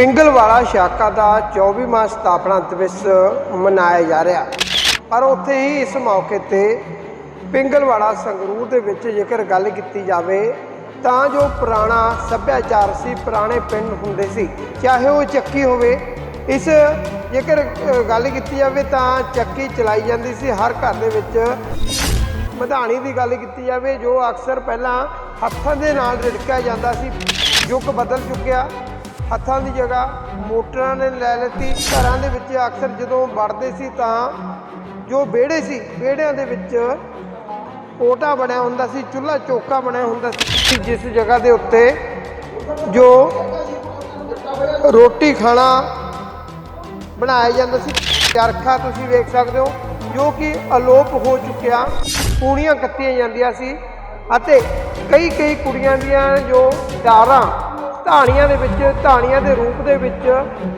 ਪਿੰਗਲਵਾਲਾ ਸ਼ਾਖਾ ਦਾ 24ਵਾਂ ਸਥਾਪਨਾ ਦਿਵਸ ਮਨਾਇਆ ਜਾ ਰਿਹਾ। ਪਰ ਉੱਥੇ ਹੀ ਇਸ ਮੌਕੇ ਤੇ ਪਿੰਗਲਵਾਲਾ ਸੰਗਰੂਰ ਦੇ ਵਿੱਚ ਜੇਕਰ ਗੱਲ ਕੀਤੀ ਜਾਵੇ, ਤਾਂ ਜੋ ਪੁਰਾਣਾ ਸੱਭਿਆਚਾਰ ਸੀ, ਪੁਰਾਣੇ ਪਿੰਡ ਹੁੰਦੇ ਸੀ, ਚਾਹੇ ਉਹ ਚੱਕੀ ਹੋਵੇ। ਇਸ ਜੇਕਰ ਗੱਲ ਕੀਤੀ ਜਾਵੇ ਤਾਂ ਚੱਕੀ ਚਲਾਈ ਜਾਂਦੀ ਸੀ। ਹਰ ਘਰ ਦੇ ਵਿੱਚ ਮਧਾਣੀ ਦੀ ਗੱਲ ਕੀਤੀ ਜਾਵੇ, ਜੋ ਅਕਸਰ ਪਹਿਲਾਂ ਹੱਥਾਂ ਦੇ ਨਾਲ ਰਿੜਕਿਆ ਜਾਂਦਾ ਸੀ ਯੁੱਗ ਬਦਲ ਚੁੱਕਿਆ। ਹੱਥਾਂ ਦੀ ਜਗ੍ਹਾ ਮੋਟਰਾਂ ਨੇ ਲੈ ਲਿੱਤੀ। ਘਰਾਂ ਦੇ ਵਿੱਚ ਅਕਸਰ ਜਦੋਂ ਵੜਦੇ ਸੀ ਤਾਂ ਜੋ ਵਿਹੜੇ ਸੀ, ਵਿਹੜਿਆਂ ਦੇ ਵਿੱਚ ਓਟਾ ਬਣਿਆ ਹੁੰਦਾ ਸੀ, ਚੁੱਲ੍ਹਾ ਚੌਕਾ ਬਣਿਆ ਹੁੰਦਾ ਸੀ। ਜਿਸ ਜਗ੍ਹਾ ਦੇ ਉੱਤੇ ਜੋ ਰੋਟੀ ਖਾਣਾ ਬਣਾਇਆ ਜਾਂਦਾ ਸੀ। ਚਰਖਾ ਤੁਸੀਂ ਵੇਖ ਸਕਦੇ ਹੋ, ਜੋ ਕਿ ਅਲੋਪ ਹੋ ਚੁੱਕਿਆ। ਪੂਣੀਆਂ ਕੱਤੀਆਂ ਜਾਂਦੀਆਂ ਸੀ ਅਤੇ ਕਈ ਕਈ ਕੁੜੀਆਂ ਦੀਆਂ ਜੋ ਡਾਰਾਂ ਧਾਣੀਆਂ ਦੇ ਵਿੱਚ ਧਾਣੀਆਂ ਦੇ ਰੂਪ ਦੇ ਵਿੱਚ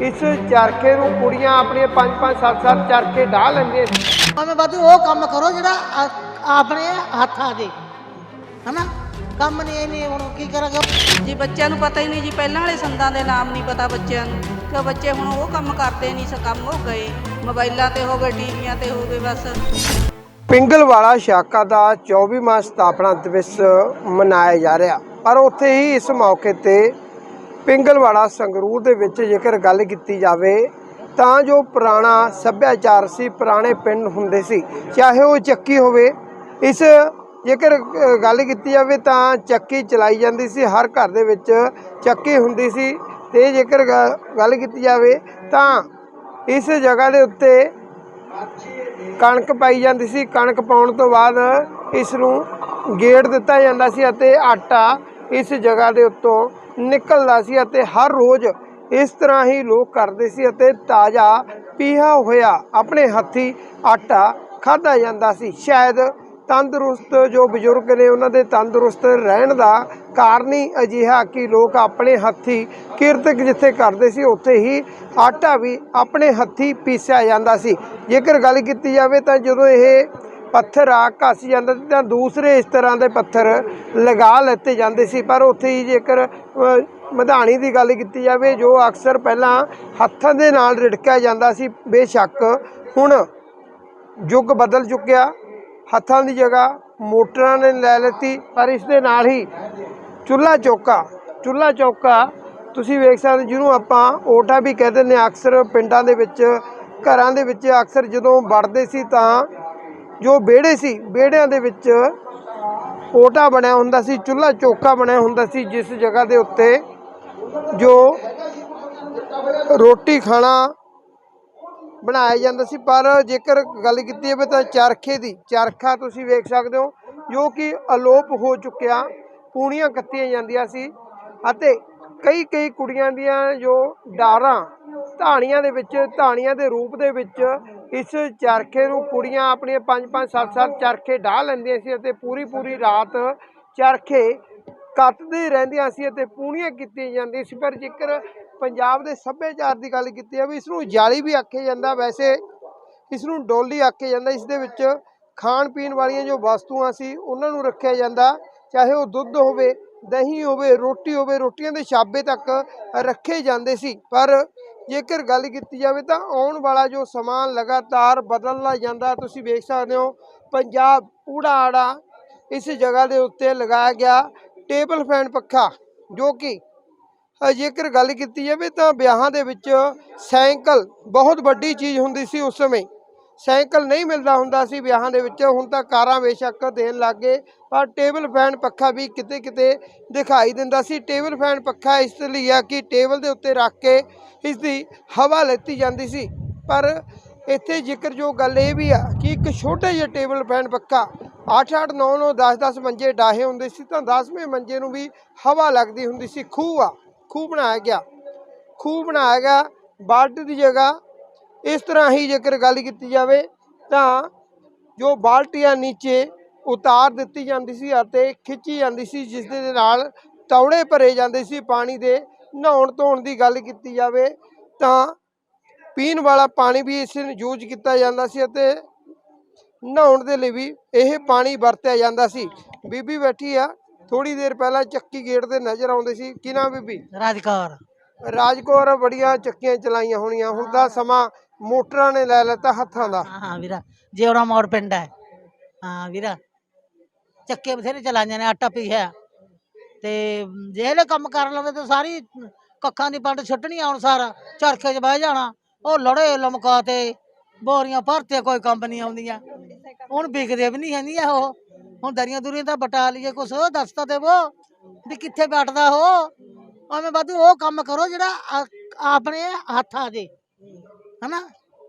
ਇਸ ਚਰਖੇ ਨੂੰ ਕੁੜੀਆਂ ਆਪਣੀਆਂ 5 5 7 7 ਚਰਖੇ ਢਾਹ ਲੈਂਦੀਆਂ ਸੀ ਭਾਵੇਂ ਬਾਦੂ ਉਹ ਕੰਮ ਕਰੋ ਜਿਹੜਾ ਆਪਣੇ ਹੱਥ ਜੇ। ਹਨਾ? ਕੰਮ ਨਹੀਂ ਇਹ ਨਹੀਂ ਹੁਣ ਕੀ ਕਰਾਂਗੇ? ਜੀ ਬੱਚਿਆਂ ਨੂੰ ਪਤਾ ਹੀ ਨਹੀਂ ਜੀ ਪਹਿਲਾਂ ਵਾਲੇ ਸੰਦਾਂ ਦੇ ਨਾਮ ਨਹੀਂ ਪਤਾ ਬੱਚਿਆਂ ਨੂੰ। ਕਿ ਬੱਚੇ ਹੁਣ ਉਹ ਕੰਮ ਕਰਦੇ ਨਹੀਂ ਸ ਕੰਮ ਹੋ ਗਏ। ਮੋਬਾਈਲਾਂ ਤੇ ਹੋ ਗਏ ਟੀਵੀਆਂ ਤੇ ਹੋ ਗਏ ਬਸ। ਪਿੰਗਲਵਾਲਾ ਸ਼ਾਖਾ ਦਾ 24ਵਾਂ ਸਥਾਪਨਾ ਦਿਵਸ ਮਨਾਇਆ ਜਾ ਰਿਹਾ। ਪਰ ਉੱਥੇ ਹੀ ਇਸ ਮੌਕੇ ਤੇ ਪਿੰਗਲਵਾੜਾ ਸੰਗਰੂਰ ਦੇ ਵਿੱਚ ਜੇਕਰ ਗੱਲ ਕੀਤੀ ਜਾਵੇ, ਤਾਂ ਜੋ ਪੁਰਾਣਾ ਸੱਭਿਆਚਾਰ ਸੀ, ਪੁਰਾਣੇ ਪਿੰਡ ਹੁੰਦੇ ਸੀ, ਚਾਹੇ ਉਹ ਚੱਕੀ ਹੋਵੇ, ਇਸ ਜੇਕਰ ਗੱਲ ਕੀਤੀ ਜਾਵੇ ਤਾਂ ਚੱਕੀ ਚਲਾਈ ਜਾਂਦੀ ਸੀ, ਹਰ ਘਰ ਦੇ ਵਿੱਚ ਚੱਕੀ ਹੁੰਦੀ ਸੀ, ਤੇ ਜੇਕਰ ਗ- ਗੱਲ ਕੀਤੀ ਜਾਵੇ ਤਾਂ ਇਸ ਜਗ੍ਹਾ ਦੇ ਉੱਤੇ ਕਣਕ ਪਾਈ ਜਾਂਦੀ ਸੀ, ਕਣਕ ਪਾਉਣ ਤੋਂ ਬਾਅਦ ਇਸ ਨੂੰ ਗੇੜ ਦਿੱਤਾ ਜਾਂਦਾ ਸੀ ਅਤੇ ਆਟਾ ਇਸ ਜਗ੍ਹਾ ਦੇ ਉੱਤੋਂ ਨਿਕਲਦਾ ਸੀ ਅਤੇ ਹਰ ਰੋਜ਼ ਇਸ ਤਰ੍ਹਾਂ ਹੀ ਲੋਕ ਕਰਦੇ ਸੀ ਅਤੇ ਤਾਜ਼ਾ ਪੀਹਾ ਹੋਇਆ ਆਪਣੇ ਹੱਥੀ ਆਟਾ ਖਾਧਾ ਜਾਂਦਾ ਸੀ। ਸ਼ਾਇਦ ਤੰਦਰੁਸਤ ਜੋ ਬਜ਼ੁਰਗ ਨੇ ਉਹਨਾਂ ਦੇ ਤੰਦਰੁਸਤ ਰਹਿਣ ਦਾ ਕਾਰਨ ਹੀ ਅਜਿਹਾ ਕਿ ਲੋਕ ਆਪਣੇ ਹੱਥੀ ਕਿਰਤਕ ਜਿੱਥੇ ਕਰਦੇ ਸੀ, ਉੱਥੇ ਹੀ ਆਟਾ ਵੀ ਆਪਣੇ ਹੱਥੀ ਪੀਸਿਆ ਜਾਂਦਾ ਸੀ। ਜੇਕਰ ਗੱਲ ਕੀਤੀ ਜਾਵੇ ਤਾਂ ਜਦੋਂ ਇਹ ਪੱਥਰ ਆ ਘਸ ਜਾਂਦਾ ਸੀ ਤਾਂ ਦੂਸਰੇ ਇਸ ਤਰ੍ਹਾਂ ਦੇ ਪੱਥਰ ਲਗਾ ਲੈਤੇ ਜਾਂਦੇ ਸੀ। ਪਰ ਉੱਥੇ ਹੀ ਜੇਕਰ ਮਧਾਣੀ ਦੀ ਗੱਲ ਕੀਤੀ ਜਾਵੇ, ਜੋ ਅਕਸਰ ਪਹਿਲਾਂ ਹੱਥਾਂ ਦੇ ਨਾਲ ਰਿੜਕਿਆ ਜਾਂਦਾ ਸੀ, ਬੇਸ਼ੱਕ ਹੁਣ ਯੁੱਗ ਬਦਲ ਚੁੱਕਿਆ। ਹੱਥਾਂ ਦੀ ਜਗ੍ਹਾ ਮੋਟਰਾਂ ਨੇ ਲੈ ਲਿੱਤੀ, ਪਰ ਇਸ ਦੇ ਨਾਲ ਹੀ ਚੁੱਲ੍ਹਾ ਚੌਕਾ ਚੁੱਲ੍ਹਾ ਚੌਕਾ, ਤੁਸੀਂ ਵੇਖ ਸਕਦੇ ਜਿਹਨੂੰ ਆਪਾਂ ਓਟਾ ਵੀ ਕਹਿ ਦਿੰਦੇ ਹਾਂ। ਅਕਸਰ ਪਿੰਡਾਂ ਦੇ ਵਿੱਚ, ਘਰਾਂ ਦੇ ਵਿੱਚ ਅਕਸਰ ਜਦੋਂ ਵੜਦੇ ਸੀ ਤਾਂ ਜੋ ਵਿਹੜੇ ਸੀ, ਵਿਹੜਿਆਂ ਦੇ ਵਿੱਚ ਓਟਾ ਬਣਿਆ ਹੁੰਦਾ ਸੀ, ਚੁੱਲ੍ਹਾ ਚੌਕਾ ਬਣਿਆ ਹੁੰਦਾ ਸੀ, ਜਿਸ ਜਗ੍ਹਾ ਦੇ ਉੱਤੇ ਜੋ ਰੋਟੀ ਖਾਣਾ ਬਣਾਇਆ ਜਾਂਦਾ ਸੀ। ਪਰ ਜੇਕਰ ਗੱਲ ਕੀਤੀ ਜਾਵੇ ਤਾਂ ਚਰਖੇ ਦੀ, ਚਰਖਾ ਤੁਸੀਂ ਵੇਖ ਸਕਦੇ ਹੋ, ਜੋ ਕਿ ਅਲੋਪ ਹੋ ਚੁੱਕਿਆ, ਪੂਣੀਆਂ ਕੱਤੀਆਂ ਜਾਂਦੀਆਂ ਸੀ ਅਤੇ ਕਈ ਕਈ ਕੁੜੀਆਂ ਦੀਆਂ ਜੋ ਡਾਰਾਂ ਧਾਣੀਆਂ ਦੇ ਵਿੱਚ, ਧਾਣੀਆਂ ਦੇ ਰੂਪ ਦੇ ਵਿੱਚ ਇਸ ਚਰਖੇ ਨੂੰ ਕੁੜੀਆਂ ਆਪਣੀਆਂ 5 5 7 7 ਚਰਖੇ ਢਾਹ ਲੈਂਦੀਆਂ ਸੀ ਅਤੇ ਪੂਰੀ ਪੂਰੀ ਰਾਤ ਚਰਖੇ ਕੱਤਦੇ ਰਹਿੰਦੀਆਂ ਸੀ ਅਤੇ ਪੂਣੀਆਂ ਕੀਤੀਆਂ ਜਾਂਦੀਆਂ ਸੀ। ਪਰ ਜੇਕਰ ਪੰਜਾਬ ਦੇ ਸੱਭਿਆਚਾਰ ਦੀ ਗੱਲ ਕੀਤੀ ਜਾਵੇ, ਇਸ ਨੂੰ ਜਾਲੀ ਵੀ ਆਖਿਆ ਜਾਂਦਾ। ਵੈਸੇ ਇਸ ਨੂੰ ਡੋਲੀ ਆਖਿਆ ਜਾਂਦਾ। ਇਸ ਦੇ ਵਿੱਚ ਖਾਣ ਪੀਣ ਵਾਲੀਆਂ ਜੋ ਵਸਤੂਆਂ ਸੀ, ਉਹਨਾਂ ਨੂੰ ਰੱਖਿਆ ਜਾਂਦਾ। ਚਾਹੇ ਉਹ ਦੁੱਧ ਹੋਵੇ, ਦਹੀਂ ਹੋਵੇ, ਰੋਟੀ ਹੋਵੇ, ਰੋਟੀਆਂ ਦੇ ਛਾਬੇ ਤੱਕ ਰੱਖੇ ਜਾਂਦੇ ਸੀ। ਪਰ ਜੇਕਰ ਗੱਲ ਕੀਤੀ ਜਾਵੇ ਤਾਂ ਆਉਣ ਵਾਲਾ ਜੋ ਸਮਾਂ ਲਗਾਤਾਰ ਬਦਲਦਾ ਜਾਂਦਾ, ਤੁਸੀਂ ਵੇਖ ਸਕਦੇ ਹੋ, ਪੰਜਾਬ ਊੜਾ ਆੜਾ ਇਸ ਜਗ੍ਹਾ ਦੇ ਉੱਤੇ ਲਗਾਇਆ ਗਿਆ ਟੇਬਲ ਫੈਨ ਪੱਖਾ, ਜੋ ਕਿ ਜੇਕਰ ਗੱਲ ਕੀਤੀ ਜਾਵੇ ਤਾਂ ਵਿਆਹਾਂ ਦੇ ਵਿੱਚ ਸਾਈਕਲ ਬਹੁਤ ਵੱਡੀ ਚੀਜ਼ ਹੁੰਦੀ ਸੀ ਉਸ ਸਮੇਂ। ਸਾਈਕਲ ਨਹੀਂ ਮਿਲਦਾ ਹੁੰਦਾ ਸੀ ਵਿਆਹਾਂ ਦੇ ਵਿੱਚ, ਹੁਣ ਤਾਂ ਕਾਰਾਂ ਬੇਸ਼ੱਕ ਦੇਣ ਲੱਗੇ ਪਰ ਟੇਬਲ ਫੈਨ ਪੱਖਾ ਵੀ ਕਿਤੇ ਕਿਤੇ ਦਿਖਾਈ ਦਿੰਦਾ ਸੀ। ਟੇਬਲ ਫੈਨ ਪੱਖਾ ਇਸ ਲਈ ਆ ਕਿ ਟੇਬਲ ਦੇ ਉੱਤੇ ਰੱਖ ਕੇ ਇਸ ਦੀ ਹਵਾ ਲੈਤੀ ਜਾਂਦੀ ਸੀ। ਪਰ ਇੱਥੇ ਜ਼ਿਕਰ ਜੋ ਗੱਲ ਇਹ ਵੀ ਆ ਕਿ ਇੱਕ ਛੋਟੇ ਜਿਹੇ ਟੇਬਲ ਫੈਨ ਪੱਖਾ 8 8 9 9 10 10 ਮੰਜੇ ਡਾਹੇ ਹੁੰਦੇ ਸੀ ਤਾਂ 10ਵੇਂ ਮੰਜੇ ਨੂੰ ਵੀ ਹਵਾ ਲੱਗਦੀ ਹੁੰਦੀ ਸੀ। ਖੂਹ ਆ, ਖੂਹ ਬਣਾਇਆ ਗਿਆ। ਖੂਹ ਬਣਾਇਆ ਗਿਆ, ਬਾਲਟੀ ਦੀ ਜਗ੍ਹਾ ਇਸ ਤਰ੍ਹਾਂ ਹੀ ਜੇਕਰ ਗੱਲ ਕੀਤੀ ਜਾਵੇ ਤਾਂ ਜੋ ਬਾਲਟੀਆਂ ਨੀਚੇ ਉਤਾਰ ਦਿੱਤੀ ਜਾਂਦੀ ਸੀ ਅਤੇ ਖਿੱਚੀ ਜਾਂਦੀ ਸੀ ਜਿਸ ਦੇ ਨਾਲ ਤੌੜੇ ਭਰੇ ਜਾਂਦੇ ਸੀ ਪਾਣੀ ਦੇ ਨਹਾਉਣ ਧੋਣ ਦੀ ਗੱਲ ਕੀਤੀ ਜਾਵੇ ਤਾਂ ਪੀਣ ਵਾਲਾ ਪਾਣੀ ਵੀ ਇਸ ਨੂੰ ਯੂਜ਼ ਕੀਤਾ ਜਾਂਦਾ ਸੀ ਅਤੇ ਨਹਾਉਣ ਦੇ ਲਈ ਵੀ ਇਹ ਪਾਣੀ ਵਰਤਿਆ ਜਾਂਦਾ ਸੀ। ਬੀਬੀ ਬੈਠੀ ਆ ਥੋੜੀ ਦੇਰ ਪਹਿਲਾਂ ਚੱਕੀ ਗੇਟ ਤੇ ਨਜ਼ਰ ਆਉਂਦੇ ਸੀ। ਕੀ ਨਾਮ ਬੀਬੀ? ਰਾਜਕਾਰ। ਰਾਜਕੌਰ ਬੜੀਆਂ ਚੱਕੀਆਂ ਚਲਾਈਆਂ ਹੋਣੀਆਂ। ਹੁਣ ਤਾਂ ਸਮਾਂ ਮੋਟਰਾਂ ਨੇ ਲੈ ਲਿੱਤਾ ਹੱਥਾਂ ਦਾ। ਹਾਂ ਹਾਂ, ਵੀਰਾ ਜੇਵੜਾ ਮੋੜ ਪਿੰਡ ਹੈ। ਹਾਂ, ਵੀਰਾ, ਚੱਕੇ ਬਥੇਰੇ ਚਲਾਈਆਂ ਨੇ, ਆਟਾ ਪੀਸਿਆ ਤੇ ਜਿਹੜੇ ਕੰਮ ਕਰ ਲਵੇ ਤਾਂ ਸਾਰੀ ਕੱਖਾਂ ਦੀ ਪੰਡ ਛੁੱਟਣੀ ਆਉਣ ਸਾਰਾ, ਚਰਖੇ 'ਚ ਬਹਿ ਜਾਣਾ। ਉਹ ਲੜੇ ਲਮਕਾ ਤੇ, ਬੋਰੀਆਂ ਭਰਤੇ ਕੋਈ ਕੰਮ ਨਹੀਂ ਆਉਂਦੀਆਂ। ਹੁਣ ਵਿਕਦੇ ਵੀ ਨਹੀਂ ਹੈਗੀਆਂ ਉਹ। ਹੁਣ ਦਰੀਆਂ ਦੁਰੀਆਂ ਤਾਂ ਬਟਾ ਲਈਏ ਕੁਛ, ਦੱਸ ਤਾਂ ਦੇਵੋ ਵੀ ਕਿੱਥੇ ਬੈਠਦਾ ਉਹ। ਐਵੇਂ ਬਾਦੂ ਉਹ ਕੰਮ ਕਰੋ ਜਿਹੜਾ ਆਪਣੇ ਹੱਥਾਂ ਆ ਜੇ ਹਨਾ?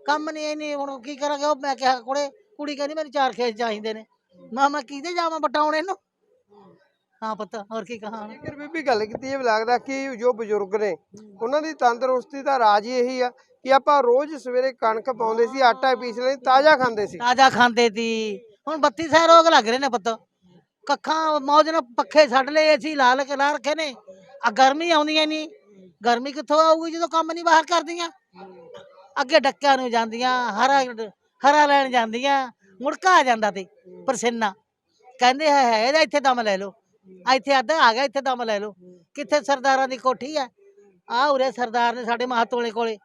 ਕੰਮ ਨਹੀਂ ਨਹੀਂ ਹੁਣ ਕੀ ਕਰਾਂਗੇ? ਉਹ ਮੈਂ ਕਿਹਾ ਕੁੜੇ ਕੁੜੀ ਕਹਿੰਦੀ ਮੈਨੂੰ ਚਾਰ ਖੇਤ ਚਾਹੀਦੇ ਨੇ। ਮੈਂ ਮੈਂ ਕਿਹਦੇ ਜਾਵਾਂ ਬਟਾਉਣ ਇਹਨੂੰ? ਹਾਂ ਪੁੱਤ ਹੋਰ ਕੀ ਕਹਾਂ? ਜੇਕਰ ਬੀਬੀ ਗੱਲ ਕੀਤੀ ਇਹ ਲੱਗਦਾ ਕਿ ਜੋ ਬਜ਼ੁਰਗ ਨੇ ਉਹਨਾਂ ਦੀ ਤੰਦਰੁਸਤੀ ਦਾ ਰਾਜ ਹੀ ਇਹੀ ਆ ਕਿ ਆਪਾਂ ਰੋਜ਼ ਸਵੇਰੇ ਕਣਕ ਪਾਉਂਦੇ ਸੀ ਆਟਾ ਪੀਸ ਲੈਂਦੇ ਤਾਜ਼ਾ ਖਾਂਦੇ ਸੀ। ਤਾਜ਼ਾ ਖਾਂਦੇ ਤੀ ਹੁਣ 32 ਸਾਲ ਰੋਗ ਲੱਗ ਰਹੇ ਨੇ ਪੁੱਤ। ਕੱਖਾਂ ਮੌਜ ਨਾਲ ਪੱਖੇ ਛੱਡ ਲਏ ਅਸੀਂ ਲਾ ਲ ਕੇ ਲਾ ਰੱਖੇ ਨੇ। ਆ ਗਰਮੀ ਆਉਂਦੀਆਂ ਨਹੀਂ ਗਰਮੀ ਕਿੱਥੋਂ ਆਊਗੀ ਜਦੋਂ ਕੰਮ ਨਹੀਂ ਬਾਹਰ ਕਰਦੀਆਂ? ਅੱਗੇ ਡੱਕਿਆਂ ਨੂੰ ਜਾਂਦੀਆਂ, ਹਰਾ ਹਰਾ ਲੈਣ ਜਾਂਦੀਆਂ, ਮੁੜਕਾ ਆ ਜਾਂਦਾ ਤੇ ਪਰਸਿੰਨਾ ਕਹਿੰਦੇ ਹੈ ਹੈ, ਇਹਦਾ ਇੱਥੇ ਦਮ ਲੈ ਲਓ। ਇੱਥੇ ਅੱਧਾ ਆ ਗਿਆ, ਇੱਥੇ ਦਮ ਲੈ ਲਓ। ਕਿੱਥੇ ਸਰਦਾਰਾਂ ਦੀ ਕੋਠੀ ਆ ਆ ਉਰੇ ਸਰਦਾਰ ਨੇ ਸਾਡੇ ਮਹਤੋਲੇ ਕੋਲੇ।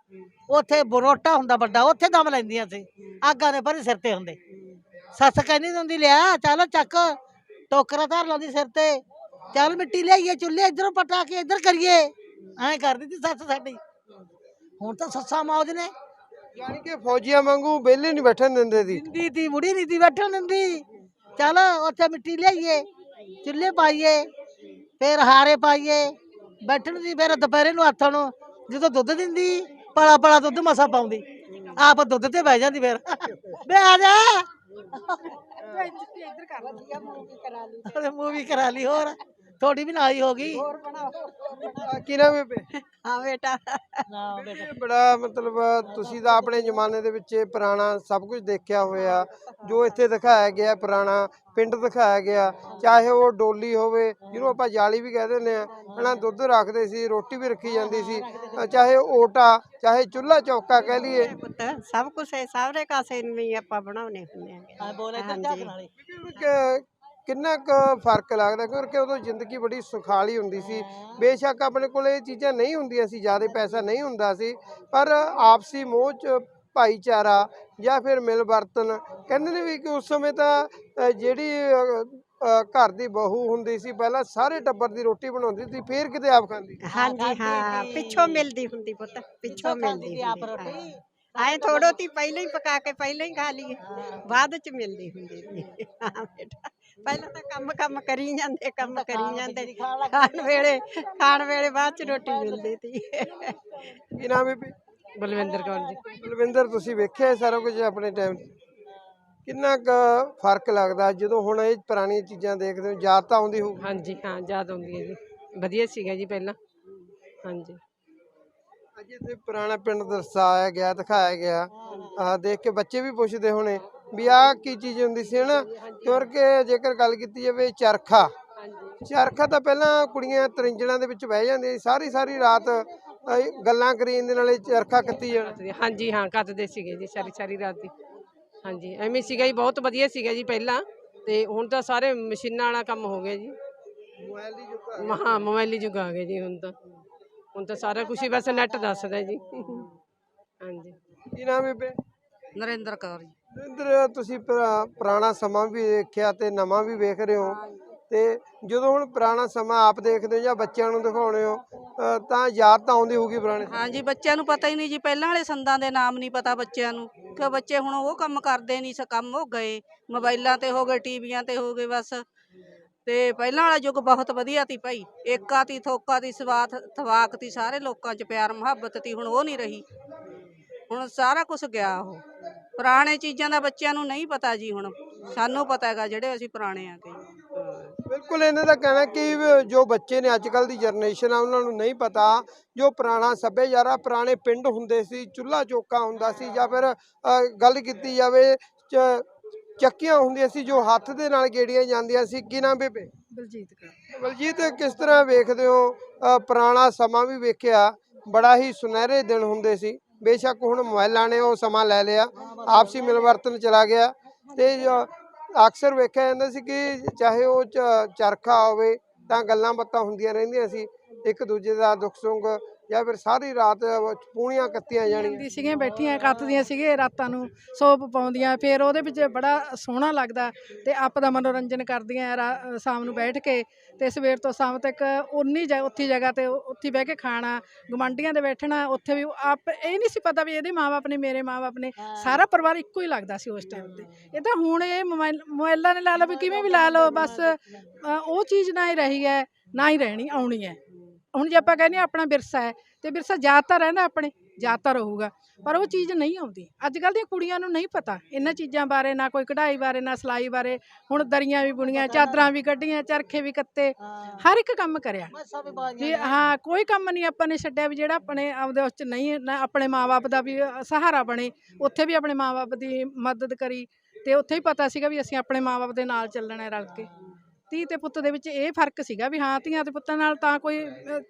ਉੱਥੇ ਬਰੋਟਾ ਹੁੰਦਾ ਵੱਡਾ, ਉੱਥੇ ਦਮ ਲੈਂਦੀਆਂ ਸੀ। ਆਗਾਂ ਦੇ ਪਰੇ ਸਿਰ ਤੇ ਹੁੰਦੇ। ਸੱਸ ਕਹਿੰਦੀ ਹੁੰਦੀ, ਲਿਆ, ਚੱਲ ਚੱਕ। ਟੋਕਰਾ ਧਰ ਲਾਉਂਦੀ ਸਿਰ ਤੇ। ਚੱਲ ਮਿੱਟੀ ਲਿਆਈਏ, ਚੁੱਲ੍ਹੇ ਇਧਰੋਂ ਪਟਾ ਕੇ ਇੱਧਰ ਕਰੀਏ। ਐਂ ਕਰਦੀ ਸੀ ਸੱਸ ਸਾਡੀ। ਹੁਣ ਤਾਂ ਸੱਸਾਂ ਮੌਜ ਨੇ। ਯਾਨੀ ਕਿ ਫੌਜੀਆਂ ਵਾਂਗੂ ਵਿਹਲੇ ਨਹੀਂ ਬੈਠਣ ਦਿੰਦੇ ਸੀ। ਦਿੰਦੀ ਤੀ ਬੁੜੀ ਨਹੀਂ ਤੀ ਬੈਠਣ ਦਿੰਦੀ। ਚੱਲ ਉੱਥੇ ਮਿੱਟੀ ਲਿਆਈਏ ਚੁੱਲ੍ਹੇ ਪਾਈਏ ਫੇਰ ਹਾਰੇ ਪਾਈਏ। ਬੈਠਣ ਦੀ ਫੇਰ ਦੁਪਹਿਰੇ ਨੂੰ ਹੱਥਾਂ ਨੂੰ ਜਦੋਂ ਦੁੱਧ ਦਿੰਦੀ ਪਲਾ ਪਲਾ ਦੁੱਧ ਮਸਾ ਪਾਉਂਦੀ। ਆਪ ਦੁੱਧ ਤੇ ਬਹਿ ਜਾਂਦੀ ਫੇਰ। ਬੇ ਆ ਜਾ। ਮੂਵੀ ਕਰਾ ਲਈ ਹੋਰ। ਥੋੜੀ ਵੀ ਨਾਈ ਹੋ ਗਈ। ਆ, ਕੀ ਨਾਮ ਹੈ ਬੇ ਹਾਂ ਬੇਟਾ। ਨਾ ਬੇਟਾ। ਇਹ ਬੜਾ ਮਤਲਬ ਤੁਸੀਂ ਤਾਂ ਆਪਣੇ ਜ਼ਮਾਨੇ ਦੇ ਵਿੱਚ ਇਹ ਪੁਰਾਣਾ ਸਭ ਕੁਝ ਦੇਖਿਆ ਹੋਇਆ। ਜੋ ਇੱਥੇ ਦਿਖਾਇਆ ਗਿਆ ਪੁਰਾਣਾ ਪਿੰਡ ਦਿਖਾਇਆ ਗਿਆ ਚਾਹੇ ਉਹ ਡੋਲੀ ਹੋਵੇ ਜਿਹਨੂੰ ਆਪਾਂ ਜਾਲੀ ਵੀ ਕਹਿ ਦਿੰਦੇ ਆ ਹਨਾ ਦੁੱਧ ਰੱਖਦੇ ਸੀ ਰੋਟੀ ਵੀ ਰੱਖੀ ਜਾਂਦੀ ਸੀ। ਚਾਹੇ ਓਟਾ ਚਾਹੇ ਚੁੱਲ੍ਹਾ ਚੌਕਾ ਕਹਿ ਲਈਏ। ਸਭ ਕੁਝ ਸਾਰੇ ਕਾਸੇ ਨੂੰ ਵੀ ਆਪਾਂ ਬਣਾਉਣੇ ਹੁੰਦੇ ਆ ਆ ਬੋਲ ਝਾਕ ਨਾਲੇ ਕਿ- ਕਿੰਨਾ ਕੁ ਫ਼ਰਕ ਲੱਗਦਾ ਕਿਉਂਕਿ ਉਦੋਂ ਜ਼ਿੰਦਗੀ ਬੜੀ ਸੁਖਾਲੀ ਹੁੰਦੀ ਸੀ। ਬੇਸ਼ੱਕ ਆਪਣੇ ਕੋਲ ਇਹ ਚੀਜ਼ਾਂ ਨਹੀਂ ਹੁੰਦੀਆਂ ਸੀ ਜ਼ਿਆਦਾ ਪੈਸਾ ਨਹੀਂ ਹੁੰਦਾ ਸੀ ਪਰ ਆਪਸੀ ਮੋਹ ਚ ਭਾਈਚਾਰਾ ਜਾਂ ਫਿਰ ਮਿਲ ਵਰਤਨ ਕਹਿੰਦੇ ਨੇ ਵੀ ਕਿ ਉਸ ਸਮੇਂ ਤਾਂ ਜਿਹੜੀ ਘਰ ਦੀ ਬਹੂ ਹੁੰਦੀ ਸੀ ਪਹਿਲਾਂ ਸਾਰੇ ਟੱਬਰ ਦੀ ਰੋਟੀ ਬਣਾਉਂਦੀ ਸੀ ਫਿਰ ਕਿਤੇ ਆਪ ਖਾਂਦੀ ਹਾਂਜੀ ਹਾਂ ਪਿੱਛੋਂ ਮਿਲਦੀ ਹੁੰਦੀ ਪੁੱਤ ਪਿੱਛੋਂ ਮਿਲਦੀ ਆਪ ਰੋਟੀ। ਆਏ ਥੋੜੋ ਤੀ ਪਹਿਲਾਂ ਹੀ ਪਕਾ ਕੇ ਪਹਿਲਾਂ ਹੀ ਖਾ ਲਈਏ ਬਾਅਦ ਚ ਮਿਲਦੀ ਹੁੰਦੀ ਸੀ। ਹਾਂ ਬੇਟਾ। ਪਹਿਲਾਂ ਤਾਂ ਕੰਮ ਕੰਮ ਕਰੀ ਜਾਂਦੇ ਕੰਮ ਕਰੀ ਜਾਂਦੇ ਖਾਣ ਵੇਲੇ ਖਾਣ ਵੇਲੇ ਬਾਅਦ ਚ ਰੋਟੀ ਮਿਲਦੀ ਸੀ। ਕੀ ਨਾਮ ਹੈ ਬੀ? ਬਲਵਿੰਦਰ ਕੌਰ ਜੀ। ਬਲਵਿੰਦਰ ਤੁਸੀਂ ਵੇਖਿਆ ਇਹ ਸਾਰਾ ਕੁਝ ਆਪਣੇ ਟਾਈਮ ਕਿੰਨਾ ਕੁ ਫ਼ਰਕ ਲੱਗਦਾ? ਜਦੋਂ ਹੁਣ ਇਹ ਪੁਰਾਣੀਆਂ ਚੀਜ਼ਾਂ ਦੇਖਦੇ ਹੋ ਯਾਦ ਤਾਂ ਆਉਂਦੀ ਹੋਊ ਹਾਂਜੀ ਹਾਂ ਯਾਦ ਆਉਂਦੀ ਹੈ ਜੀ। ਵਧੀਆ ਸੀਗਾ ਜੀ ਪਹਿਲਾਂ। ਹਾਂਜੀ। ਅੱਜ ਇੱਥੇ ਪੁਰਾਣਾ ਪਿੰਡ ਦਰਸਾਇਆ ਗਿਆ ਦਿਖਾਇਆ ਗਿਆ। ਆ ਦੇਖ ਕੇ ਬੱਚੇ ਵੀ ਪੁੱਛਦੇ ਹੋਣੇ ਵੀ ਆਹ ਕੀ ਚੀਜ਼ ਹੁੰਦੀ ਸੀ ਹਨਾ? ਕਿਉਂਕਿ ਜੇਕਰ ਗੱਲ ਕੀਤੀ ਜਾਵੇ ਚਰਖਾ। ਚਰਖਾ ਤਾਂ ਪਹਿਲਾਂ ਕੁੜੀਆਂ ਤਰਿੰਜਣਾਂ ਦੇ ਵਿੱਚ ਬਹਿ ਜਾਂਦੀਆਂ ਸੀ ਸਾਰੀ ਸਾਰੀ ਰਾਤ ਅਹ, ਗੱਲਾਂ ਕਰੀ ਜਾਂਦੇ ਨਾਲੇ ਚਰਖਾ ਕੱਤੀ ਜਾਣਾ। ਕੱਤਦੇ- ਹਾਂਜੀ ਹਾਂ ਕੱਤਦੇ ਸੀਗੇ ਜੀ ਸਾਰੀ ਸਾਰੀ ਰਾਤ ਦੀ। ਹਾਂਜੀ ਐਵੇਂ ਸੀਗਾ ਜੀ ਬਹੁਤ ਵਧੀਆ ਸੀਗਾ ਜੀ ਪਹਿਲਾਂ ਤੇ ਹੁਣ ਤਾਂ ਸਾਰੇ ਮਸ਼ੀਨਾਂ ਵਾਲਾ ਕੰਮ ਹੋ ਗਿਆ ਜੀ। ਮੋਬਾਈਲ ਦੀ ਜੁਗ ਮੋਬਾਈਲੀ ਯੁੱਗ ਆ ਗਿਆ ਜੀ ਹੁਣ ਤਾਂ। ਹੁਣ ਤਾਂ ਸਾਰਾ ਕੁਝ ਹੀ ਬਸ ਨੈਟ ਦੱਸਦਾ ਜੀ। ਹਾਂਜੀ। ਕੀ ਨਾਮ ਹੈ ਬੇ? ਨਰਿੰਦਰ ਕੌਰ ਜੀ। ਇੰਦਰ ਤੁਸੀਂ ਪੁਰਾਣਾ ਸਮਾਂ ਵੀ ਦੇਖਿਆ ਤੇ ਨਵਾਂ ਵੀ ਵੇਖ ਰਹੇ ਹੋ ਤੇ ਜਦੋਂ ਹੁਣ ਪੁਰਾਣਾ ਸਮਾਂ ਆਪ ਦੇਖਦੇ ਹੋ ਜਾਂ ਬੱਚਿਆਂ ਨੂੰ ਦਿਖਾਉਣੇ ਹੋ ਤਾਂ ਯਾਦ ਤਾਂ ਆਉਂਦੀ ਹੋਊਗੀ ਪੁਰਾਣੇ ਹਾਂਜੀ, ਬੱਚਿਆਂ ਨੂੰ ਪਤਾ ਹੀ ਨਹੀਂ ਜੀ, ਪਹਿਲਾਂ ਵਾਲੇ ਸੰਦਾਂ ਦੇ ਨਾਮ ਨਹੀਂ ਪਤਾ ਬੱਚਿਆਂ ਨੂੰ ਕਿ ਬੱਚੇ ਹੁਣ ਉਹ ਕੰਮ ਕਰਦੇ ਨਹੀਂ, ਸ, ਕੰਮ ਹੋ ਗਏ, ਮੁਬਾਈਲਾਂ ਤੇ ਹੋ ਗਏ, ਟੀਵੀਆਂ ਤੇ ਹੋ ਗਏ ਬਸ। ਤੇ ਪਹਿਲਾਂ ਵਾਲਾ ਯੁੱਗ ਬਹੁਤ ਵਧੀਆ ਤੀ ਭਾਈ ਏਕਾ ਤੀ, ਥੋਕਾ ਤੀ ਸਵਾਤ ਥਵਾਕ ਤੀ, ਸਾਰੇ ਲੋਕਾਂ 'ਚ ਪਿਆਰ, ਮੁਹੱਬਤ ਤੀ, ਹੁਣ ਉਹ ਨਹੀਂ ਰਹੀ। ਹੁਣ ਸਾਰਾ ਕੁਝ ਗਿਆ ਉਹ। ਪੁਰਾਣੇ ਚੀਜ਼ਾਂ ਦਾ ਬੱਚਿਆਂ ਨੂੰ ਨਹੀਂ ਪਤਾ ਜੀ ਹੁਣ। ਸਾਨੂੰ ਪਤਾ ਹੈਗਾ ਜਿਹੜੇ ਅਸੀਂ ਪੁਰਾਣੇ ਆ ਗਏ ਬਿਲਕੁਲ ਇਹਨਾਂ ਦਾ ਕਹਿਣਾ ਕਿ ਜੋ ਬੱਚੇ ਨੇ ਅੱਜ ਕੱਲ ਦੀ ਜਨਰੇਸ਼ਨ ਆ ਉਹਨਾਂ ਨੂੰ ਨਹੀਂ ਪਤਾ ਜੋ ਪੁਰਾਣਾ ਸੱਭਿਆਚਾਰ ਆ ਪੁਰਾਣੇ ਪਿੰਡ ਹੁੰਦੇ ਸੀ ਚੁੱਲ੍ਹਾ ਚੌਕਾ ਹੁੰਦਾ ਸੀ ਜਾਂ ਫਿਰ ਗੱਲ ਕੀਤੀ ਜਾਵੇ ਚ- ਚੱਕੀਆਂ ਹੁੰਦੀਆਂ ਸੀ ਜੋ ਹੱਥ ਦੇ ਨਾਲ ਗੇੜੀਆਂ ਜਾਂਦੀਆਂ ਸੀ। ਕੀ ਨਾਮ ਬੇਬੇ? ਬਲਜੀਤ ਕੌਰ। ਬਲਜੀਤ ਕਿਸ ਤਰ੍ਹਾਂ ਵੇਖਦੇ ਹੋ? ਪੁਰਾਣਾ ਸਮਾਂ ਵੀ ਵੇਖਿਆ ਬੜਾ ਹੀ ਸੁਨਹਿਰੇ ਦਿਨ ਹੁੰਦੇ ਸੀ। ਬੇਸ਼ੱਕ ਹੁਣ ਮੋਬਾਈਲਾਂ ਨੇ ਉਹ ਸਮਾਂ ਲੈ ਲਿਆ, ਆਪਸੀ ਮਿਲਵਰਤਨ ਚਲਾ ਗਿਆ ਤੇ ਅਕਸਰ ਵੇਖਿਆ ਜਾਂਦਾ ਸੀ ਕਿ ਚਾਹੇ ਉਹ ਚਰਖਾ ਹੋਵੇ ਤਾਂ ਗੱਲਾਂ ਬਾਤਾਂ ਹੁੰਦੀਆਂ ਰਹਿੰਦੀਆਂ ਸੀ, ਇੱਕ ਦੂਜੇ ਦਾ ਦੁੱਖ ਸੁੱਖ ਜਾਂ ਫਿਰ ਸਾਰੀ ਰਾਤ ਪੂਣੀਆਂ ਕੱਤੀਆਂ ਜਾਣੀਆਂ। ਜਾਂਦੀ ਸੀਗੀਆਂ ਬੈਠੀਆਂ ਕੱਤਦੀਆਂ ਸੀਗੇ ਰਾਤਾਂ ਨੂੰ ਸੋਪ ਪਾਉਂਦੀਆਂ ਫਿਰ ਉਹਦੇ ਵਿੱਚ ਬੜਾ ਸੋਹਣਾ ਲੱਗਦਾ ਤੇ ਆਪ ਦਾ ਮਨੋਰੰਜਨ ਕਰਦੀਆਂ ਰਾ- ਸ਼ਾਮ ਨੂੰ ਬੈਠ ਕੇ ਤੇ ਸਵੇਰ ਤੋਂ ਸ਼ਾਮ ਤੱਕ ਉਨੀ ਉੱਥੀ ਜਗ੍ਹਾ ਤੇ ਉੱਥੇ ਬਹਿ ਕੇ ਖਾਣਾ ਗਵਾਂਢੀਆਂ ਦੇ ਬੈਠਣਾ ਉੱਥੇ ਵੀ ਆਪ ਇਹ ਨਹੀਂ ਸੀ ਪਤਾ ਵੀ ਇਹਦੇ ਮਾਪੇ ਨੇ ਮੇਰੇ ਮਾਪੇ ਨੇ ਸਾਰਾ ਪਰਿਵਾਰ ਇੱਕੋ ਹੀ ਲੱਗਦਾ ਸੀ ਉਸ ਟਾਈਮ ਤੇ। ਇਹ ਤਾਂ ਹੁਣ ਇਹ ਮੋਬਾਈਲ ਮੋਬਾਈਲਾਂ ਨੇ ਲਾ ਲਓ ਵੀ ਕਿਵੇਂ ਵੀ ਲਾ ਲਓ ਬਸ ਉਹ ਚੀਜ਼ ਨਾ ਹੀ ਰਹੀ ਹੈ ਨਾ ਹੀ ਰਹਿਣੀ ਆਉਣੀ ਹੈ। ਹੁਣ ਜੇ ਆਪਾਂ ਕਹਿੰਦੇ ਹਾਂ ਆਪਣਾ ਵਿਰਸਾ ਹੈ ਤੇ ਵਿਰਸਾ ਯਾਦ ਤਾਂ ਰਹਿੰਦਾ ਆਪਣੇ ਤਾਂ ਰਹੂਗਾ ਪਰ ਉਹ ਚੀਜ਼ ਨਹੀਂ ਆਉਂਦੀ। ਅੱਜ ਕੱਲ੍ਹ ਦੀਆਂ ਕੁੜੀਆਂ ਨੂੰ ਨਹੀਂ ਪਤਾ ਇਹਨਾਂ ਚੀਜ਼ਾਂ ਬਾਰੇ ਨਾ ਕੋਈ ਕਢਾਈ ਬਾਰੇ ਨਾ ਸਿਲਾਈ ਬਾਰੇ ਹੁਣ ਦਰੀਆਂ ਵੀ ਬੁਣੀਆਂ ਚਾਦਰਾਂ ਵੀ ਕੱਢੀਆਂ ਚਰਖੇ ਵੀ ਕੱਤੇ ਹਰ ਇੱਕ ਕੰਮ ਕਰਿਆ। ਵੀ ਹਾਂ ਕੋਈ ਕੰਮ ਨਹੀਂ ਆਪਾਂ ਨੇ ਛੱਡਿਆ ਵੀ ਜਿਹੜਾ ਆਪਣੇ ਆਪਦੇ ਉਸ ਚ ਨਹੀਂ ਨਾ ਆਪਣੇ ਮਾਪੇ ਦਾ ਵੀ ਸਹਾਰਾ ਬਣੇ ਉੱਥੇ ਵੀ ਆਪਣੇ ਮਾਪੇ ਦੀ ਮਦਦ ਕਰੀ ਤੇ ਉੱਥੇ ਹੀ ਪਤਾ ਸੀਗਾ ਵੀ ਅਸੀਂ ਆਪਣੇ ਮਾਪੇ ਦੇ ਨਾਲ ਚੱਲਣਾ ਹੈ ਰਲ ਕੇ। ਧੀ ਤੇ ਪੁੱਤ ਦੇ ਵਿੱਚ ਇਹ ਫ਼ਰਕ ਸੀਗਾ ਵੀ ਹਾਂ ਧੀਆਂ ਤੇ ਪੁੱਤਾਂ ਨਾਲ ਤਾਂ ਕੋਈ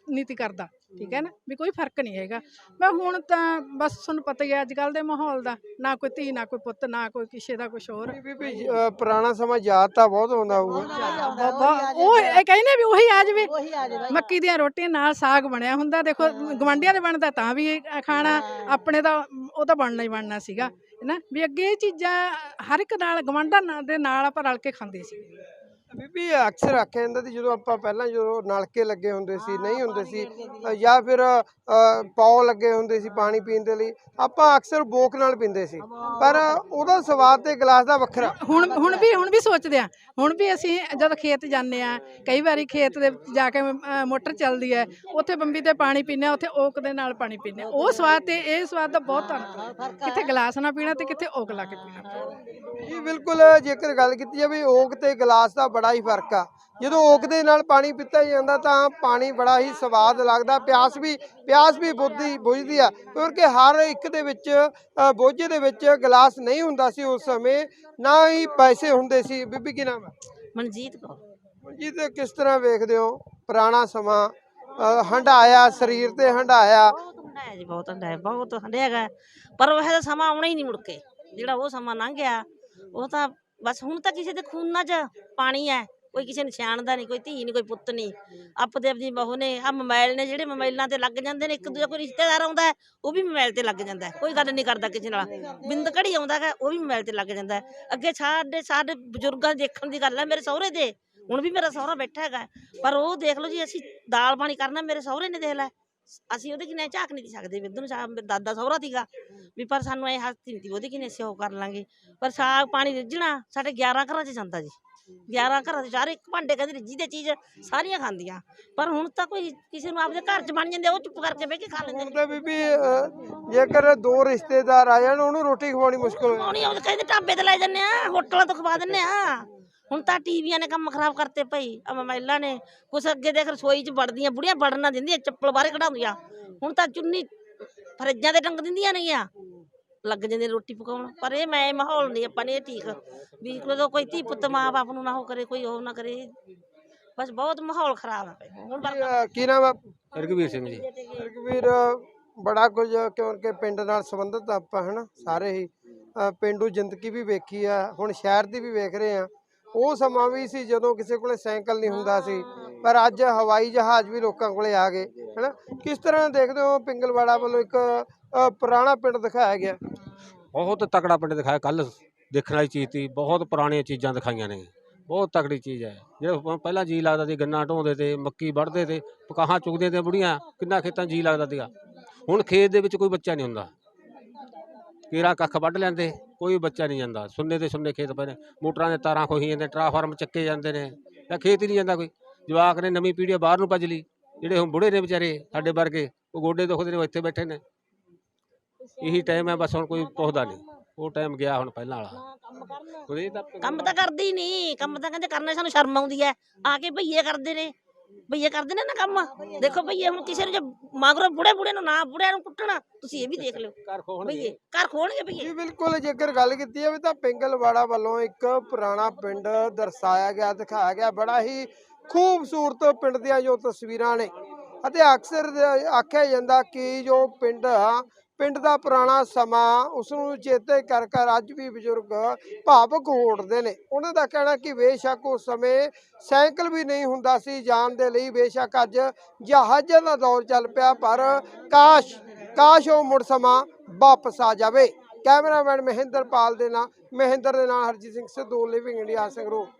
ਨੀਤੀ ਕਰਦਾ ਠੀਕ ਹੈ ਨਾ? ਵੀ ਕੋਈ ਫ਼ਰਕ ਨਹੀਂ ਹੈਗਾ। ਮੈਂ ਹੁਣ ਤਾਂ ਬਸ ਤੁਹਾਨੂੰ ਪਤਾ ਹੀ ਹੈ ਅੱਜ ਕੱਲ ਦੇ ਮਾਹੌਲ ਦਾ ਨਾ ਕੋਈ ਧੀ ਨਾ ਕੋਈ ਪੁੱਤ ਨਾ ਕੋਈ ਕਿਸੇ ਦਾ ਕੁਝ ਹੋਰ। ਪੁਰਾਣਾ ਸਮਾਂ ਯਾਦ ਤਾਂ ਬਹੁਤ ਆਉਂਦਾ ਹੋਊਗਾ। ਉਹ ਇਹ ਕਹਿੰਦੇ ਵੀ ਉਹੀ ਆ ਜਾਵੇ। ਉਹੀ ਆ ਜਾਵੇ। ਮੱਕੀ ਦੀਆਂ ਰੋਟੀਆਂ ਨਾਲ ਸਾਗ ਬਣਿਆ ਹੁੰਦਾ ਦੇਖੋ ਗਵਾਂਢੀਆਂ ਦੇ ਬਣਦਾ ਤਾਂ ਵੀ ਇਹ ਖਾਣਾ ਆਪਣੇ ਦਾ ਉਹ ਤਾਂ ਬਣਨਾ ਹੀ ਬਣਨਾ ਸੀਗਾ ਹੈਨਾ ਵੀ ਅੱਗੇ ਇਹ ਚੀਜ਼ਾਂ ਹਰ ਇੱਕ ਨਾਲ ਗਵਾਂਢਾਂ ਨਾਲ ਦੇ ਨਾਲ ਆਪਾਂ ਰਲ ਕੇ ਖਾਂਦੇ ਸੀ। ਬੀਬੀ ਅਕਸਰ ਆਖਿਆ ਜਾਂਦਾ ਸੀ ਜਦੋਂ ਆਪਾਂ ਪਹਿਲਾਂ ਜਦੋਂ ਨਲਕੇ ਲੱਗੇ ਹੁੰਦੇ ਸੀ ਨਹੀਂ ਹੁੰਦੇ ਸੀ ਜਾਂ ਫਿਰ ਪੌ ਲੱਗੇ ਹੁੰਦੇ ਸੀ ਪਾਣੀ ਪੀਣ ਦੇ ਲਈ ਆਪਾਂ ਅਕਸਰ ਬੋਕ ਨਾਲ ਪੀਂਦੇ ਸੀ। ਪਰ ਉਹਦਾ ਸਵਾਦ ਤੇ ਗਲਾਸ ਦਾ ਵੱਖਰਾ। ਹੁਣ ਹੁਣ ਵੀ ਹੁਣ ਵੀ ਸੋਚਦੇ ਆ। ਹੁਣ ਵੀ ਅਸੀਂ ਜਦ ਖੇਤ ਜਾਂਦੇ ਆ ਕਈ ਵਾਰੀ ਖੇਤ ਦੇ ਵਿੱਚ ਜਾ ਕੇ ਮੋਟਰ ਚੱਲਦੀ ਹੈ ਉੱਥੇ ਬੰਬੀ ਤੇ ਪਾਣੀ ਪੀਂਦੇ ਆ ਉੱਥੇ ਓਕ ਦੇ ਨਾਲ ਪਾਣੀ ਪੀਂਦੇ ਉਹ ਸਵਾਦ ਤੇ ਇਹ ਸਵਾਦ ਦਾ ਬਹੁਤ ਅੰਤਰ। ਕਿੱਥੇ ਗਲਾਸ ਨਾਲ ਪੀਣਾ ਤੇ ਕਿੱਥੇ ਓਕ ਲਾ ਕੇ ਪੀਣਾ। ਜੀ ਬਿਲਕੁਲ ਜੇਕਰ ਗੱਲ ਕੀਤੀ ਜਾਵੇ ਓਕ ਤੇ ਗਲਾਸ ਦਾ ਬੜਾ ਹੀ ਫ਼ਰਕ ਆ। ਜਦੋਂ ਓਕ ਦੇ ਨਾਲ ਪਾਣੀ ਪੀਤਾ ਜਾਂਦਾ ਤਾਂ ਪਾਣੀ ਬੜਾ ਹੀ ਸਵਾਦ ਲੱਗਦਾ ਪਿਆਸ ਵੀ ਪਿਆਸ ਵੀ ਬੁੱਧੀ ਬੁਝਦੀ ਆ। ਕਿਉਂਕਿ ਹਰ ਇੱਕ ਦੇ ਵਿੱਚ ਬੋਝੇ ਦੇ ਵਿੱਚ ਗਲਾਸ ਨਹੀਂ ਹੁੰਦਾ ਸੀ ਉਸ ਸਮੇਂ ਨਾ ਹੀ ਪੈਸੇ ਹੁੰਦੇ ਸੀ। ਬੀਬੀ ਕੀ ਨਾਮ ਹੈ? ਮਨਜੀਤ ਕੌਰ। ਜੀ ਤੇ ਕਿਸ ਤਰ੍ਹਾਂ ਵੇਖਦੇ ਹੋ? ਪੁਰਾਣਾ ਸਮਾਂ ਅ, ਹੰਢਾਇਆ ਸਰੀਰ ਤੇ ਬਹੁਤ ਹੰਡਾਇਆ ਜੀ ਬਹੁਤ ਹੰਡਾਇਆ ਬਹੁਤ ਹੰਡਿਆਗਾ ਪਰ ਉਹ ਸਮਾਂ ਆਉਣਾ ਹੀ ਨਹੀਂ ਮੁੜ ਕੇ। ਜਿਹੜਾ ਉਹ ਸਮਾਂ ਲੰਘ ਗਿਆ ਉਹ ਤਾਂ ਬਸ ਹੁਣ ਤਾਂ ਕਿਸੇ ਦੇ ਖੂਨਾਂ 'ਚ ਪਾਣੀ ਹੈ ਕੋਈ ਕਿਸੇ ਨੂੰ ਸਿਆਣਦਾ ਨਹੀਂ ਕੋਈ ਧੀ ਨਹੀਂ ਕੋਈ ਪੁੱਤ ਨਹੀਂ ਆਪਦੇ ਆਪਦੀ ਬਹੂ ਨੇ ਆ ਮੋਬਾਈਲ ਨੇ ਜਿਹੜੇ ਮੋਬਾਈਲਾਂ ਤੇ ਲੱਗ ਜਾਂਦੇ ਨੇ ਇੱਕ ਦੂਜਾ ਕੋਈ ਰਿਸ਼ਤੇਦਾਰ ਆਉਂਦਾ ਹੈ, ਉਹ ਵੀ ਮੋਬਾਈਲ ਤੇ ਲੱਗ ਜਾਂਦਾ ਹੈ। ਕੋਈ ਗੱਲ ਨਹੀਂ ਕਰਦਾ ਕਿਸੇ ਨਾਲ ਬਿੰਦ ਘੜੀ ਆਉਂਦਾ ਹੈ ਉਹ ਵੀ ਮੋਬਾਈਲ ਤੇ ਲੱਗ ਜਾਂਦਾ ਹੈ। ਅੱਗੇ ਸਾਡੇ ਸਾਡੇ ਬਜ਼ੁਰਗਾਂ ਦੇ ਦੇਖਣ ਦੀ ਗੱਲ ਹੈ ਮੇਰੇ ਸਹੁਰੇ ਦੇ ਹੁਣ ਵੀ ਮੇਰਾ ਸਹੁਰਾ ਬੈਠਾ ਹੈਗਾ ਪਰ ਉਹ ਦੇਖ ਲਓ ਜੀ ਅਸੀਂ ਦਾਲ ਪਾਣੀ ਕਰਨਾ ਮੇਰੇ ਸਹੁਰੇ ਨੇ ਦੇਖ ਲੈ ਅਸੀਂ ਉਹਦੇ ਕਿਨੇ ਝਾਕ ਨਹੀਂ ਸਕਦੇ ਵੀ ਇੱਧਰ ਨੂੰ ਸਾ- ਮੇਰਾ ਦਾਦਾ ਸਹੁਰਾ ਸੀਗਾ ਵੀ ਪਰ ਸਾਨੂੰ ਇਹ ਹੱਥ ਨਹੀਂ ਸੀ ਉਹਦੇ ਕਿਨੇ ਉਹ ਕਰ ਲਾਂਗੇ? ਪਰ ਸਾਗ ਪਾਣੀ ਰਿੱਝਣਾ ਸਾਡੇ 11 ਘਰਾਂ 'ਚ ਜਾਂਦਾ ਜੀ। 11 ਘਰਾਂ 'ਚ ਚਾਰੇ ਇੱਕ ਭਾਂਡੇ ਕਹਿੰਦੇ ਰਿੱਝੀ ਦੇ ਚੀਜ਼ ਸਾਰੀਆਂ ਖਾਂਦੀਆਂ। ਪਰ ਹੁਣ ਤਾਂ ਕੋਈ ਕਿਸੇ ਨੂੰ ਆਪਦੇ ਘਰ 'ਚ ਬਣ ਜਾਂਦੇ ਉਹ ਚੁੱਪ ਕਰਕੇ ਬਹਿ ਕੇ ਖਾ ਲੈਂਦੇ ਹੁਣ ਤਾਂ ਬੀਬੀ ਜੇਕਰ ਦੋ ਰਿਸ਼ਤੇਦਾਰ ਆ ਜਾਣ ਉਹਨੂੰ ਰੋਟੀ ਖਵਾਉਣੀ ਮੁਸ਼ਕਲ ਹੋ ਜਾਂਦੀ ਉਹ ਕਹਿੰਦੇ ਢਾਬੇ ਤੇ ਲੈ ਜੰਨੇ ਆ ਹੋਟਲਾਂ ਤੋਂ ਖਵਾ ਦਿੰਨੇ ਆ। ਹੁਣ ਤਾਂ ਟੀਵੀਆਂ ਨੇ ਕੰਮ ਖਰਾਬ ਕਰਤੇ ਭਈ। ਆ ਮੋਬਾਈਲਾਂ ਨੇ ਕੁਛ ਅੱਗੇ ਦੇਖ ਰਸੋਈ 'ਚ ਵੜਦੀਆਂ ਬੁੜੀਆਂ ਵੜਨ ਨਾ ਦਿੰਦੀਆਂ ਚੱਪਲ ਬਾਹਰ ਕਢਾਉਂਦੀਆਂ ਹੁਣ ਤਾਂ ਚੁੰਨੀ ਫਰਿੱਜਾਂ ਤੇ ਟੰਗ ਦਿੰਦੀਆਂ ਨੇਗੀਆਂ ਲੱਗ ਜਾਂਦੇ ਰੋਟੀ ਪਕਾਉਣ। ਪਰ ਇਹ ਮੈਂ ਮਾਹੌਲ ਨਹੀਂ ਆਪਾਂ ਨੇ ਇਹ ਠੀਕ ਵੀ ਜਦੋਂ ਕੋਈ ਧੀ ਪੁੱਤ ਮਾਂ ਬਾਪ ਨੂੰ ਨਾ ਹੋ ਕਰੇ ਕੋਈ ਉਹ ਨਾ ਕਰੇ। ਬਸ ਬਹੁਤ ਮਾਹੌਲ ਖਰਾਬ ਹੈ ਭਈ। ਹੁਣ ਕੀ ਨਾਮ ਹੈ ਰਘਵੀਰ ਸਿੰਘ ਜੀ। ਰਘਵੀਰ ਬੜਾ ਕੁਝ ਕਿਉਂਕਿ ਪਿੰਡ ਨਾਲ ਸੰਬੰਧਿਤ ਆਪਾਂ ਹਨਾ ਸਾਰੇ ਹੀ। ਪੇਂਡੂ ਜ਼ਿੰਦਗੀ ਵੀ ਵੇਖੀ ਆ ਹੁਣ ਸ਼ਹਿਰ ਦੀ ਵੀ ਵੇਖ ਰਹੇ ਆ। ਉਹ ਸਮਾਂ ਵੀ ਸੀ ਜਦੋਂ ਕਿਸੇ ਕੋਲੇ ਸਾਈਕਲ ਨਹੀਂ ਹੁੰਦਾ ਸੀ। ਪਰ ਅੱਜ ਹਵਾਈ ਜਹਾਜ਼ ਵੀ ਲੋਕਾਂ ਕੋਲੇ ਆ ਗਏ ਹਨਾ? ਕਿਸ ਤਰ੍ਹਾਂ ਦੇਖਦੇ ਹੋ ਪਿੰਗਲਵਾੜਾ ਵੱਲੋਂ ਇੱਕ ਅ, ਪੁਰਾਣਾ ਪਿੰਡ ਦਿਖਾਇਆ ਗਿਆ? ਬਹੁਤ ਤਕੜਾ ਪਿੰਡ ਦਿਖਾਇਆ। ਕੱਲ ਦੇਖਣ ਵਾਲੀ ਚੀਜ਼ ਸੀ। ਬਹੁਤ ਪੁਰਾਣੀਆਂ ਚੀਜ਼ਾਂ ਦਿਖਾਈਆਂ ਨੇ। ਬਹੁਤ ਤਕੜੀ ਚੀਜ਼ ਹੈ। ਜਿਹੜਾ ਪਹਿਲਾਂ ਜੀ ਲੱਗਦਾ ਸੀ ਗੰਨਾ ਢੋਂਦੇ ਤੇ ਮੱਕੀ ਵੱਢਦੇ ਤੇ ਪਕਾਹਾਂ ਚੁਗਦੇ ਤੇ ਬੁੜੀਆਂ ਕਿੰਨਾ ਖੇਤਾਂ 'ਚ ਜੀ ਲੱਗਦਾ ਸੀਗਾ। ਹੁਣ ਖੇਤ ਦੇ ਵਿੱਚ ਕੋਈ ਬੱਚਾ ਨਹੀਂ ਹੁੰਦਾ। ਕੀਰਾ ਕੱਖ ਵੱਢ ਲੈਂਦੇ ਕੋਈ ਬੱਚਾ ਨਹੀਂ ਜਾਂਦਾ। ਸੁੰਨੇ ਤੇ ਸੁੰਨੇ ਖੇਤ ਪਏ ਨੇ ਮੋਟਰਾਂ ਦੇ ਤਾਰਾਂ ਖੋਹੀ ਜਾਂਦੇ ਟਰਾਫਾਰਮ ਚੱਕੇ ਜਾਂਦੇ ਨੇ ਤਾਂ ਖੇਤ ਹੀ ਨਹੀਂ ਜਾਂਦਾ ਕੋਈ। ਜਵਾਕ ਨੇ ਨਵੀਂ ਪੀੜ੍ਹੀ ਬਾਹਰ ਨੂੰ ਭੱਜ ਲਈ ਜਿਹੜੇ ਹੁਣ ਬੁੜੇ ਨੇ ਵਿਚਾਰੇ ਸਾਡੇ ਵਰਗੇ ਉਹ ਗੋਡੇ ਦੁਖਦੇ ਨੇ ਉਹ ਇੱਥੇ ਬੈਠੇ ਨੇ। ਇਹੀ ਟਾਈਮ ਹੈ ਬਸ ਹੁਣ ਕੋਈ ਪੁੱਛਦਾ ਨਹੀਂ। ਉਹ ਟਾਈਮ ਗਿਆ ਹੁਣ ਪਹਿਲਾਂ ਵਾਲਾ। ਕੰਮ ਤਾਂ ਕਰਦੀ ਨਹੀਂ ਕੰਮ ਤਾਂ ਕਹਿੰਦੇ ਕਰਨੇ ਸਾਨੂੰ ਸ਼ਰਮ ਆਉਂਦੀ ਹੈ। ਆ ਕੇ ਭਈਏ ਕਰਦੇ ਨੇ। ਭਈਏ ਕਰਦੇ ਨੇ ਨਾ ਕੰਮ? ਦੇਖੋ ਭਈਏ ਹੁਣ ਕਿਸੇ ਨੂੰ ਜੇ ਮਗਰੋਂ ਬੁੜੇ ਬੁੜੇ ਨੂੰ ਨਾ ਬੁੜਿਆਂ ਨੂੰ ਕੁੱਟਣਾ ਤੁਸੀਂ ਇਹ ਵੀ ਦੇਖ ਲਿਓ। ਘਰ ਖੋਹਣਗੇ। ਭਈਏ ਘਰ ਖੋਣਗੇ ਭਈਏ। ਜੀ ਬਿਲਕੁਲ ਜੇਕਰ ਗੱਲ ਕੀਤੀ ਜਾਵੇ ਤਾਂ ਪਿੰਗਲਵਾੜਾ ਵੱਲੋਂ ਇੱਕ ਪੁਰਾਣਾ ਪਿੰਡ ਦਰਸਾਇਆ ਗਿਆ ਦਿਖਾਇਆ ਗਿਆ ਬੜਾ ਹੀ ਖੂਬਸੂਰਤ ਪਿੰਡ ਦੀਆਂ ਜੋ ਤਸਵੀਰਾਂ ਨੇ। ਅਤੇ ਅਕਸਰ ਆਖਿਆ ਜਾਂਦਾ ਕਿ ਜੋ ਪਿੰਡ ਆ ਪਿੰਡ ਦਾ ਪੁਰਾਣਾ ਸਮਾਂ ਉਸ ਨੂੰ ਚੇਤੇ ਕਰ ਕਰ ਅੱਜ ਵੀ ਬਜ਼ੁਰਗ ਭਾਵਕ ਹੋ ਨੇ। ਉਹਨਾਂ ਦਾ ਕਹਿਣਾ ਕਿ ਬੇਸ਼ੱਕ ਉਸ ਸਮੇਂ ਸਾਈਕਲ ਵੀ ਨਹੀਂ ਹੁੰਦਾ ਸੀ ਜਾਣ ਦੇ ਲਈ, ਬੇਸ਼ੱਕ ਅੱਜ ਜਹਾਜ਼ਾਂ ਦਾ ਦੌਰ ਚੱਲ ਪਿਆ, ਪਰ ਕਾਸ਼ ਕਾਸ਼ ਉਹ ਮੁੜ ਸਮਾਂ ਵਾਪਸ ਆ ਜਾਵੇ। ਕੈਮਰਾਮੈਨ ਮਹਿੰਦਰ ਪਾਲ ਦੇ ਨਾਲ, ਮਹਿੰਦਰ ਦੇ ਨਾਲ ਹਰਜੀਤ ਸਿੰਘ ਸਿੱਧੂ ਲਿਵਿੰਗ ਇੰਡੀਆ ਸੰਗਰੂਰ